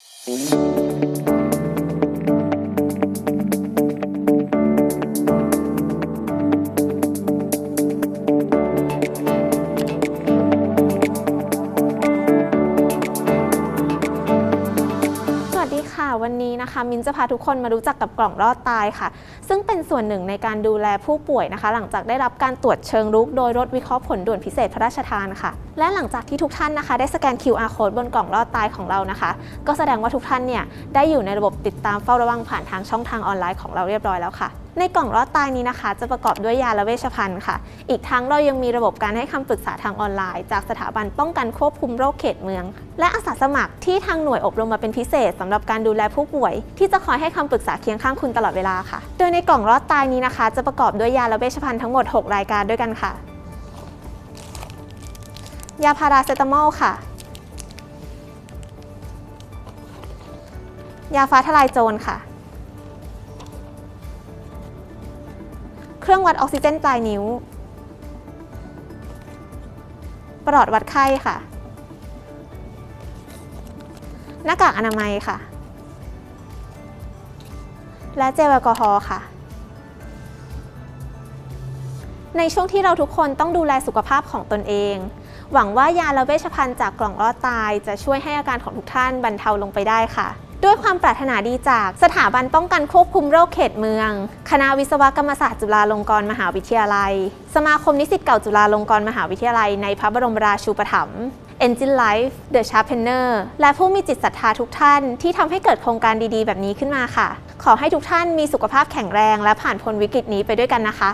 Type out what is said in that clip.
สวั ค่ะวันนี้นะคะมินจะพาทุกคนมารู้จักกับกล่องรอดตายค่ะ ซึ่งเป็นส่วนหนึ่งในการดูแลผู้ป่วยนะคะ หลังจากได้รับการตรวจเชิงรุกโดยรถวิเคราะห์ผลด่วนพิเศษพระราชทานค่ะ และหลังจากที่ทุกท่านนะคะ ได้สแกน QR code บนกล่องรอดตายของเรานะคะ ก็แสดงว่าทุกท่านเนี่ยได้อยู่ในระบบติดตามเฝ้าระวังผ่านทางช่องทางออนไลน์ของเราเรียบร้อยแล้วค่ะ ในกล่องรอดตายนี้นะคะ จะประกอบด้วยยาและเวชภัณฑ์ค่ะ อีกทั้งเรายังมีระบบการให้คำปรึกษาทางออนไลน์ จากสถาบันป้องกันควบคุมโรคเขตเมือง และอาสาสมัครที่ทางหน่วยอบรมมาเป็นพิเศษสำหรับการดูแลผู้ป่วย ที่จะคอยให้คำปรึกษาเคียงข้างคุณตลอดเวลาค่ะ โดยในกล่องรอดตายนี้นะคะ จะประกอบด้วยยาและเวชภัณฑ์ทั้งหมด 6 รายการด้วยกันค่ะ ยาพาราเซตามอลค่ะ ยาฟ้าทลายโจรค่ะ เครื่องวัดออกซิเจนปลายนิ้ว ปลอดวัดไข้ค่ะ หน้ากากอนามัยค่ะ และเจลแอลกอฮอล์ค่ะ ในช่วงที่เราทุกคนต้องดูแลสุขภาพของตนเอง หวังว่ายาและเวชภัณฑ์จากกล่องรอดตาย จะช่วยให้อาการของทุกท่านบรรเทาลงไปได้ค่ะ ด้วยความปรารถนาดีจากสถาบันป้องกันควบคุมโรคเขตเมือง คณะวิศวกรรมศาสตร์จุฬาลงกรณ์มหาวิทยาลัย สมาคมนิสิตเก่าจุฬาลงกรณ์มหาวิทยาลัย ในพระบรมราชูปถัมภ์ Engine Life The Sharpener และผู้มีจิตศรัทธาทุกท่านที่ทำให้เกิดโครงการดีๆ แบบนี้ขึ้นมาค่ะ ขอให้ทุกท่านมีสุขภาพแข็งแรงและผ่านพ้นวิกฤตนี้ไปด้วยกันนะคะ